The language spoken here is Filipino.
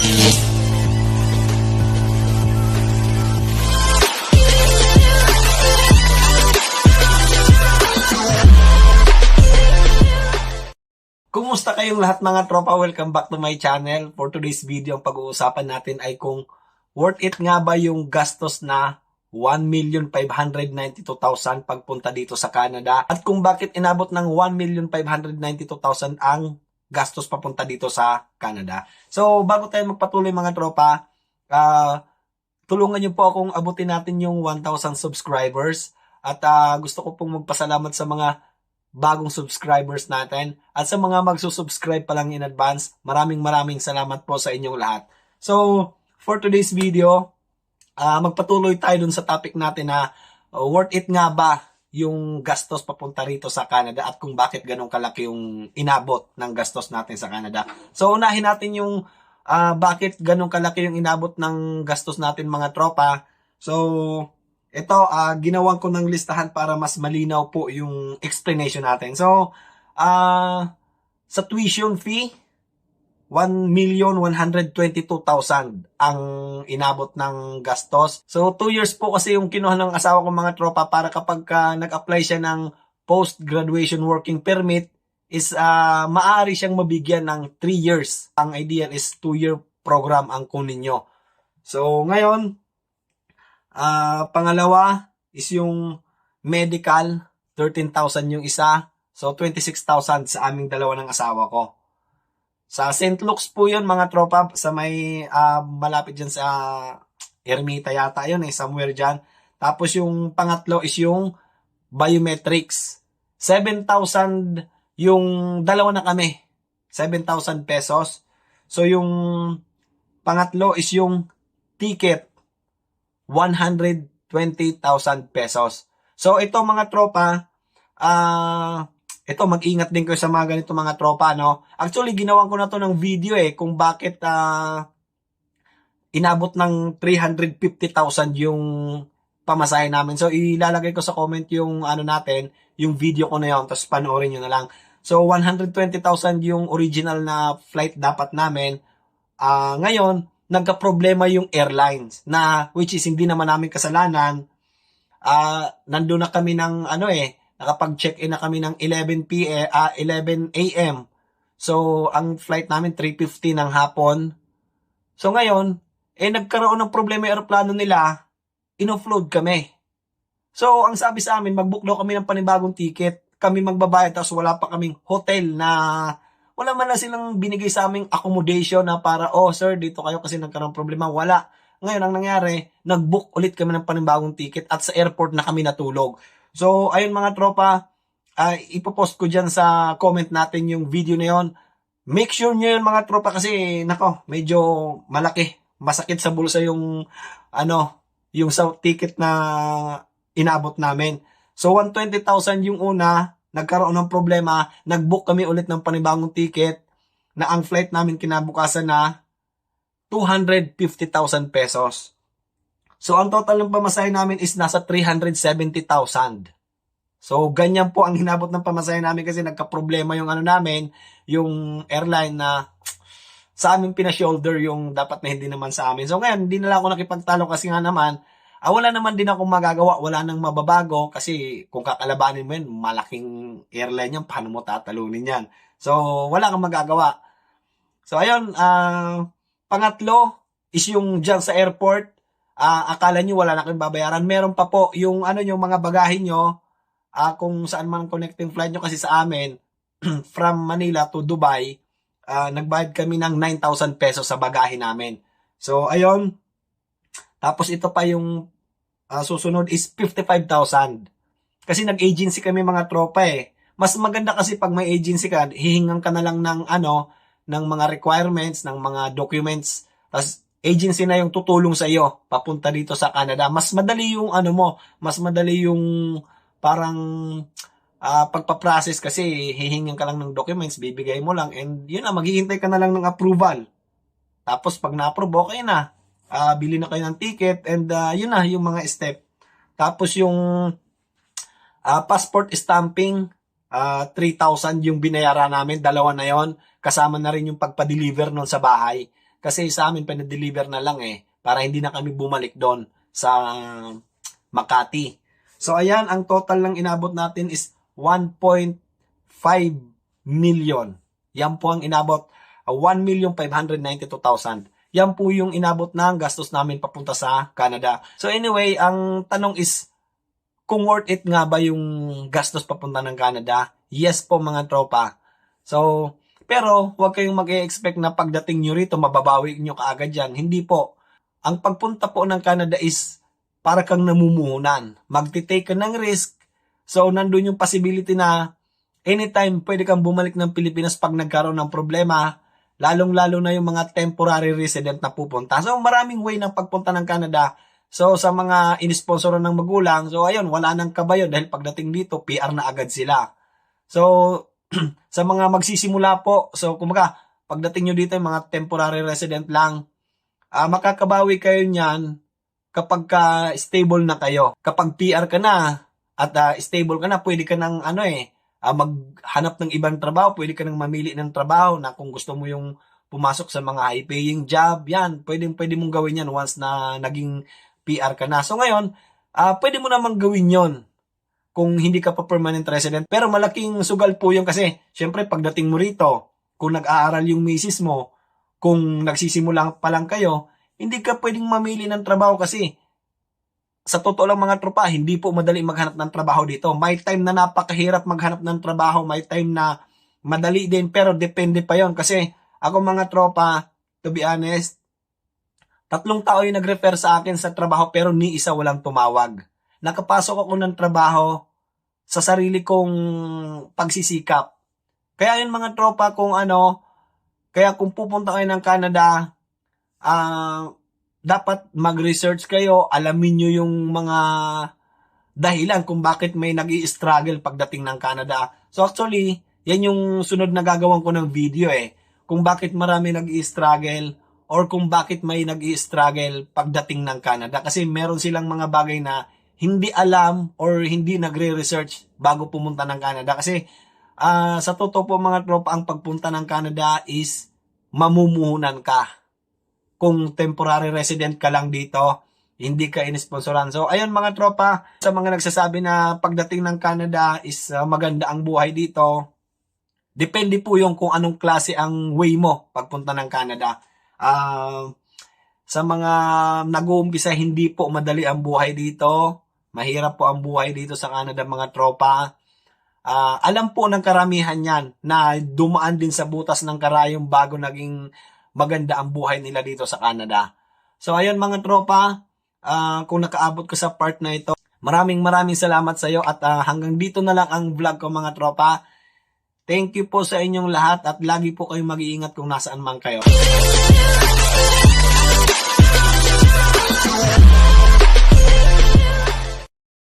Kumusta kayong lahat mga tropa? Welcome back to my channel. For today's video, ang pag-uusapan natin ay kung worth it nga ba yung gastos na 1,592,000 pagpunta dito sa Canada at kung bakit inabot ng 1,592,000 ang gastos papunta dito sa Canada. So, bago tayo magpatuloy mga tropa, ah, tulungan niyo po akong abutin natin yung 1,000 subscribers at ah, gusto ko pong magpasalamat sa mga bagong subscribers natin at sa mga magsusubscribe pa lang in advance, maraming maraming salamat po sa inyong lahat. So, for today's video, ah magpatuloy tayo dun sa topic natin na uh, worth it nga ba yung gastos papunta rito sa Canada at kung bakit ganun kalaki yung inabot ng gastos natin sa Canada. So, unahin natin yung ah, bakit ganun kalaki yung inabot ng gastos natin mga tropa. So, ito, ah ginawan ko ng listahan para mas malinaw po yung explanation natin. So, ah sa tuition fee, 1,122,000 ang inabot ng gastos. So, 2 years po kasi yung kinuha ng asawa ko mga tropa para kapag ka nag-apply siya ng post-graduation working permit is ah maaari siyang mabigyan ng 3 years. Ang ideal is 2-year program ang kunin nyo. So, ngayon, Ah, pangalawa is yung medical, 13,000 yung isa. So, 26,000 sa aming dalawa ng asawa ko. Sa St. Luke's po yun, mga tropa, sa may ah, malapit dyan sa Ermita yata yun eh, somewhere dyan. Tapos yung pangatlo is yung biometrics. 7,000 yung dalawa na kami. 7,000 pesos. So yung pangatlo is yung ticket 120,000 pesos. So ito mga tropa, ah ito mag-ingat din kayo sa mga ganito mga tropa no. Actually ginawan ko na to ng video eh kung bakit ah inabot ng 350,000 yung pamasahe namin. So ilalagay ko sa comment yung ano natin, yung video ko na yon tapos panoorin niyo na lang. So 120,000 yung original na flight dapat namin. Ah ngayon, nagka-problema yung airlines na which is hindi naman namin kasalanan. Ah, nandoon na kami ng ano eh, nakapag-check-in na kami ng 11 p.m. ah 11 a.m. So, ang flight namin 3:50 ng hapon. So ngayon, eh nagkaroon ng problema yung aeroplano nila, in-offload kami. So, ang sabi sa amin, mag-book daw kami ng panibagong ticket. Kami magbabayad tapos wala pa kaming hotel na wala man na silang binigay sa aming accommodation na para, oh sir, dito kayo kasi nagkaroon problema. Wala. Ngayon, ang nangyari, nag-book ulit kami ng panibagong ticket at sa airport na kami natulog. So, ayun mga tropa, uh, ipopost ko dyan sa comment natin yung video na yon. Make sure nyo yun mga tropa kasi, nako, medyo malaki. Masakit sa bulsa yung, ano, yung sa ticket na inabot namin. So, 120,000 yung una, nagkaroon ng problema, nag-book kami ulit ng panibagong ticket na ang flight namin kinabukasan na 250,000 pesos. So, ang total ng pamasahe namin is nasa 370,000. So, ganyan po ang hinabot ng pamasahe namin kasi nagka-problema yung ano namin, yung airline na sa amin pina-shoulder yung dapat na hindi naman sa amin. So, ngayon, hindi na lang ako nakipagtalo kasi nga naman, ah, wala naman din akong magagawa, wala nang mababago kasi kung kakalabanin mo yun, malaking airline yan, paano mo tatalunin yan? So, wala kang magagawa. So, ayun, ah, pangatlo is yung dyan sa airport, ah, akala nyo wala na kayong babayaran. Meron pa po yung ano yung mga bagahe nyo, ah, kung saan man connecting flight nyo kasi sa amin, from Manila to Dubai, ah, nagbayad kami ng 9,000 pesos sa bagahe namin. So, ayun, tapos ito pa yung ah, susunod is 55,000. Kasi nag-agency kami mga tropa eh. Mas maganda kasi pag may agency ka, hihingan ka na lang ng ano, ng mga requirements, ng mga documents. Tapos agency na yung tutulong sa iyo papunta dito sa Canada. Mas madali yung ano mo, mas madali yung parang ah, pagpa-process kasi hihingan ka lang ng documents, bibigay mo lang and yun na maghihintay ka na lang ng approval. Tapos pag na-approve, okay na uh, bili na kayo ng ticket, and uh, yun na, yung mga step. Tapos yung uh, passport stamping, uh, 3,000 yung binayaran namin, dalawa na yon kasama na rin yung pagpa-deliver nun sa bahay. Kasi sa amin, pinadeliver na lang eh. Para hindi na kami bumalik doon sa Makati. So, ayan, ang total lang inabot natin is 1.5 million. Yan po ang inabot. uh, 1,592,000. Yan po yung inabot ng gastos namin papunta sa Canada. So anyway, ang tanong is, kung worth it nga ba yung gastos papunta ng Canada? Yes po mga tropa. So, pero huwag kayong mag-expect na pagdating nyo rito, mababawi nyo kaagad yan. Hindi po. Ang pagpunta po ng Canada is para kang namumuhunan. Magti-take ka ng risk. So, nandun yung possibility na anytime pwede kang bumalik ng Pilipinas pag nagkaroon ng problema, lalong-lalo na yung mga temporary resident na pupunta. So, maraming way ng pagpunta ng Canada. So, sa mga inisponsoran ng magulang, so ayun, wala nang kabayo dahil pagdating dito, PR na agad sila. So, sa mga magsisimula po, so kumaga, pagdating nyo dito, mga temporary resident lang, ah makakabawi kayo niyan kapag ka stable na kayo. Kapag PR ka na at ah, stable ka na, pwede ka nang ano eh, ah, maghanap ng ibang trabaho, pwede ka nang mamili ng trabaho na kung gusto mo yung pumasok sa mga high-paying job, yan, pwede, pwede mong gawin yan once na naging PR ka na. So ngayon, ah pwede mo namang gawin yon kung hindi ka pa permanent resident. Pero malaking sugal po yun kasi, syempre pagdating mo rito, kung nag-aaral yung misis mo, kung nagsisimula pa lang kayo, hindi ka pwedeng mamili ng trabaho kasi sa totoo lang mga tropa, hindi po madali maghanap ng trabaho dito. May time na napakahirap maghanap ng trabaho, may time na madali din, pero depende pa yon kasi ako mga tropa, to be honest, tatlong tao yung nag-refer sa akin sa trabaho pero ni isa walang tumawag. Nakapasok ako ng trabaho sa sarili kong pagsisikap. Kaya yun mga tropa kung ano, kaya kung pupunta kayo ng Canada, ah dapat mag-research kayo, alamin nyo yung mga dahilan kung bakit may nag struggle pagdating ng Canada. So actually, yan yung sunod na gagawin ko ng video eh. Kung bakit marami nag struggle or kung bakit may nag struggle pagdating ng Canada. Kasi meron silang mga bagay na hindi alam or hindi nagre-research bago pumunta ng Canada. Kasi ah, sa totoo po mga tropa, ang pagpunta ng Canada is mamumuhunan ka kung temporary resident ka lang dito, hindi ka inisponsoran. So, ayun mga tropa, sa mga nagsasabi na pagdating ng Canada is uh, maganda ang buhay dito, depende po yung kung anong klase ang way mo pagpunta ng Canada. Ah, sa mga nag-uumpisa, hindi po madali ang buhay dito. Mahirap po ang buhay dito sa Canada mga tropa. Ah, alam po ng karamihan yan na dumaan din sa butas ng karayong bago naging maganda ang buhay nila dito sa Canada. So ayun mga tropa, ah, kung nakaabot ka sa part na ito, maraming maraming salamat sa iyo at ah, hanggang dito na lang ang vlog ko mga tropa. Thank you po sa inyong lahat at lagi po kayong mag-iingat kung nasaan man kayo.